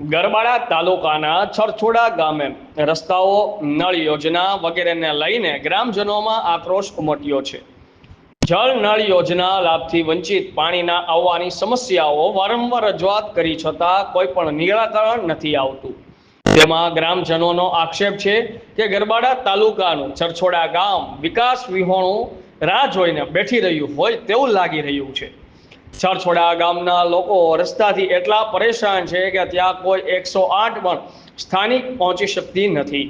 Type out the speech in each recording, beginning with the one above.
ગરબાડા તાલુકાના છરછોડા ગામે રસ્તાઓ, નળ યોજના વગેરેને લઈને ગ્રામજનોમાં આક્રોશ ઉમટ્યો છે. જળ નળ યોજના લાભથી વંચિત પાણીના આવવાની સમસ્યાઓ વારંવાર રજૂઆત કરી છતાં કોઈ પણ નિરાકરણ નથી આવતું. તેમાં ગ્રામજનોનો આક્ષેપ છે કે ગરબાડા તાલુકાનું છરછોડા ગામ વિકાસ વિહોણું રાહ જોઈને બેઠી રહ્યું હોય તેવું લાગી રહ્યું છે. છરછોડા ગામના લોકો રસ્તાથી એટલા પરેશાન છે કે ત્યાં કોઈ એકસો આઠ પણ સ્થાનિક પહોંચી શકતી નથી.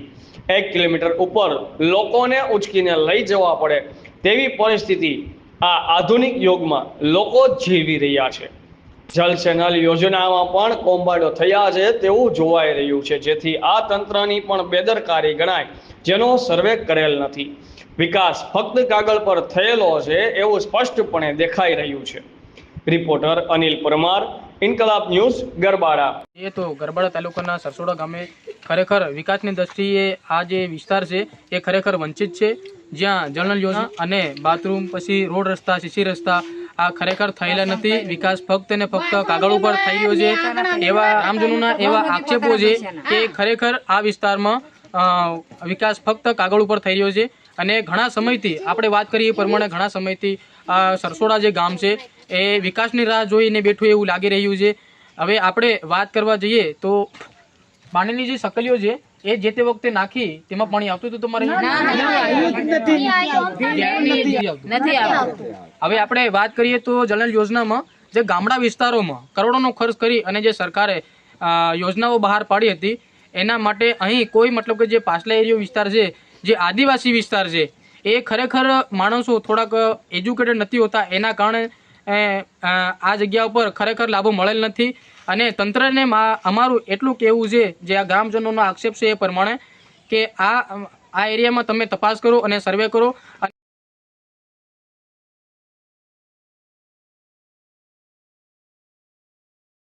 એક કિલોમીટર ઉપર લોકોને ઉચકીને લઈ જવા પડે તેવી પરિસ્થિતિ આ આધુનિક યુગમાં લોકો જીવી રહ્યા છે. જલ ચેનલ યોજનામાં પણ કોમ્બાડો થયા છે તેવું જોવાઈ રહ્યું છે. જેથી આ તંત્રની પણ બેદરકારી ગણાય, જેનો સર્વે કરેલ નથી. વિકાસ ફક્ત કાગળ પર થયેલો છે એવું સ્પષ્ટપણે દેખાઈ રહ્યું છે. Reporter Anil Parmar, Inquilab news, Garbada. એ તો ગરબાડા તાલુકાના સરસોડા ગામે ખરેખર વિકાસની દ્રષ્ટિએ આ જે વિસ્તાર છે, એ ખરેખર વંચિત છે. જ્યાં જનરલ યોજના અને બાથરૂમ, પછી રોડ રસ્તા, સીસી રસ્તા, આ ખરેખર થયેલા નથી. વિકાસ ફક્ત ને ફક્ત કાગળ ઉપર થઈ ગયો છે. એવા આમજનોના એવા આક્ષેપો છે કે ખરેખર આ વિસ્તારમાં વિકાસ ફક્ત કાગળ ઉપર થઈ રહ્યો છે. અને ઘણા સમયથી, આપણે વાત કરીએ એ પ્રમાણે ઘણા સમયથી આ સરસોડા જે ગામ છે એ વિકાસની રાહ જોઈને બેઠું એવું લાગી રહ્યું છે હવે આપણે વાત કરવા જઈએ તો પાણીની જે સકલીઓ છે એ જે તે વખતે નાખી તેમાં પાણી આવતું હતું તમારે નથી આવતું. નથી આવતું હવે આપણે વાત કરીએ તો જલન યોજનામાં જે ગામડા વિસ્તારોમાં કરોડોનો ખર્ચ કરી અને જે સરકારે યોજનાઓ બહાર પાડી હતી એના માટે અહીં કોઈ મતલબ કે જે પાછલા એરિયો વિસ્તાર છે જે આદિવાસી વિસ્તાર છે એ ખરેખર માણસો થોડાક એજ્યુકેટેડ નથી હોતા એના કારણે આ જગ્યા ઉપર ખરેખર લાભો મળેલ નથી. અને તંત્રને અમારું એટલું કહેવું છે, જે આ ગ્રામજનોનો આક્ષેપ છે એ પ્રમાણે, કે આ આ એરિયામાં તમે તપાસ કરો અને સર્વે કરો.